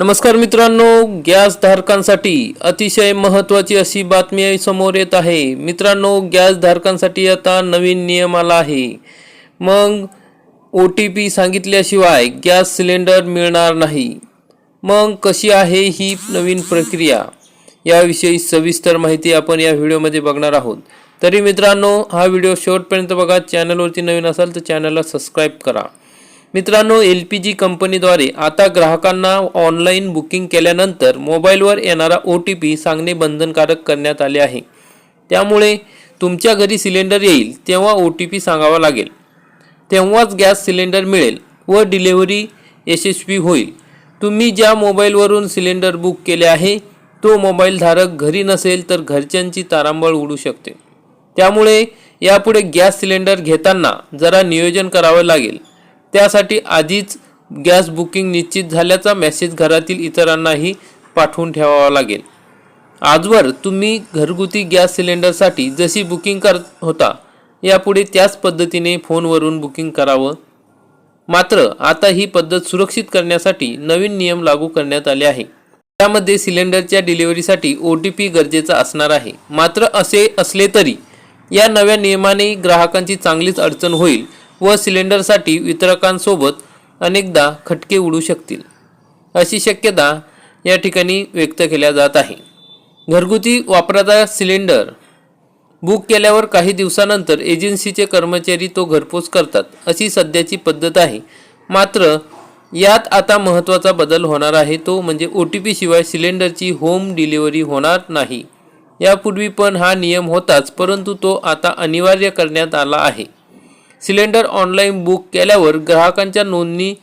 नमस्कार मित्रांनो गॅस धारकांसाठी अतिशय महत्त्वाची अशी बातमी समोर येत आहे. मित्रांनो गॅस धारकांसाठी आता नवीन नियम आला आहे. मग ओ टी पी सांगितल्याशिवाय गॅस सिलेंडर मिळणार नाही. मग कशी आहे ही नवीन प्रक्रिया? याविषयी सविस्तर माहिती आपण या व्हिडिओमध्ये बघणार आहोत. तरी मित्रांनो हा व्हिडिओ शेवटपर्यंत बघा. चॅनलवरती नवीन असाल तर चॅनलला सबस्क्राईब करा. मित्रांनो एल पी जी कंपनीद्वारे आता ग्राहकांना ऑनलाईन बुकिंग केल्यानंतर मोबाईलवर येणारा ओ टी पी सांगणे बंधनकारक करण्यात आले आहे. त्यामुळे तुमच्या घरी सिलेंडर येईल तेव्हा ओ टी पी सांगावा लागेल. तेव्हाच गॅस सिलेंडर मिळेल व डिलेव्हरी यशस्वी होईल. तुम्ही ज्या मोबाईलवरून सिलेंडर बुक केले आहे तो मोबाईल धारक घरी नसेल तर घरच्यांची तारांबळ उडू शकते. त्यामुळे यापुढे गॅस सिलेंडर घेताना जरा नियोजन करावं लागेल. त्यासाठी आधीच गॅस बुकिंग निश्चित झाल्याचा मेसेज घरातील इतरांनाही पाठवून ठेवावा लागेल. आजवर तुम्ही घरगुती गॅस सिलेंडरसाठी जशी बुकिंग करत होता यापुढे त्याच पद्धतीने फोनवरून बुकिंग करावं. मात्र आता ही पद्धत सुरक्षित करण्यासाठी नवीन नियम लागू करण्यात आले आहे. त्यामध्ये सिलेंडरच्या डिलिव्हरीसाठी ओ टी पी गरजेचा असणार आहे. मात्र असे असले तरी या नव्या नियमाने ग्राहकांची चांगलीच अडचण होईल. व सिलेंडरसाठी वितरकांसोबत अनेकदा खटके उडू शकतील अशी शक्यता या ठिकाणी व्यक्त केल्या जात आहे. घरगुती वापराचा सिलेंडर बुक केल्यावर काही दिवसानंतर एजन्सीचे कर्मचारी तो घरपोच करतात अशी सध्याची पद्धत आहे. मात्र यात आता महत्त्वाचा बदल होणार आहे तो म्हणजे ओ टी पी शिवाय सिलेंडरची होम डिलिव्हरी होणार नाही. यापूर्वी पण हा नियम होताच परंतु तो आता अनिवार्य करण्यात आला आहे. सिलेंडर ऑनलाईन बुक केल्यावर ग्राहकांच्या नोंदणी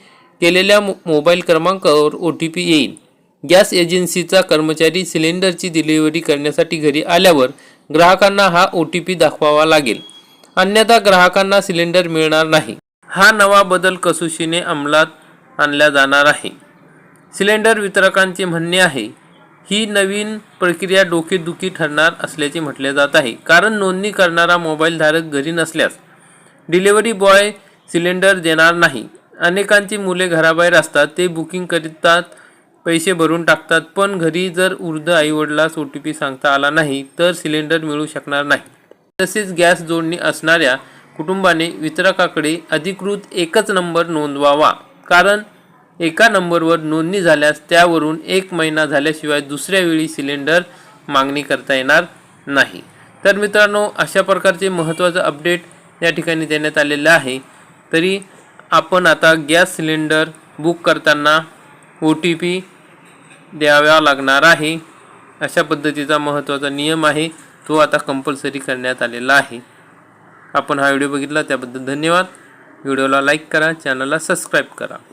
केलेल्या मो- मोबाईल क्रमांकावर ओ टी पी येईल. गॅस एजन्सीचा कर्मचारी सिलेंडरची डिलिव्हरी करण्यासाठी घरी आल्यावर ग्राहकांना हा ओ टी पी दाखवावा लागेल. अन्यथा ग्राहकांना सिलेंडर मिळणार नाही. हा नवा बदल कसोशीने अंमलात आणला जाणार आहे. सिलेंडर वितरकांचे म्हणणे आहे ही नवीन प्रक्रिया डोकेदुखी ठरणार असल्याचे म्हटले जात आहे. कारण नोंदणी करणारा मोबाईलधारक घरी नसल्यास डिलिव्हरी बॉय सिलेंडर देणार नाही. अनेकांची मुले घराबाहेर असतात ते बुकिंग करतात पैसे भरून टाकतात पण घरी जर वृद्ध आईवडिलास ओ टी पी सांगता आला नाही तर सिलेंडर मिळू शकणार नाही. तसेच गॅस जोडणी असणाऱ्या कुटुंबाने वितरकाकडे अधिकृत एकच नंबर नोंदवावा कारण एका नंबरवर नोंदणी झाल्यास त्यावरून एक महिना झाल्याशिवाय दुसऱ्या वेळी सिलेंडर मागणी करता येणार नाही. तर मित्रांनो अशा प्रकारचे महत्त्वाचं अपडेट या ठिकाणी देण्यात आलेलं आहे. तरी आपण आता गॅस सिलेंडर बुक करताना ओ टी पी द्यावा लागणार आहे. अशा पद्धतीचा महत्त्वाचा नियम आहे. तो आता कंपल्सरी करण्यात आलेला आहे. आपण हा व्हिडिओ बघितला त्याबद्दल धन्यवाद. व्हिडिओला लाईक करा चॅनलला सबस्क्राईब करा.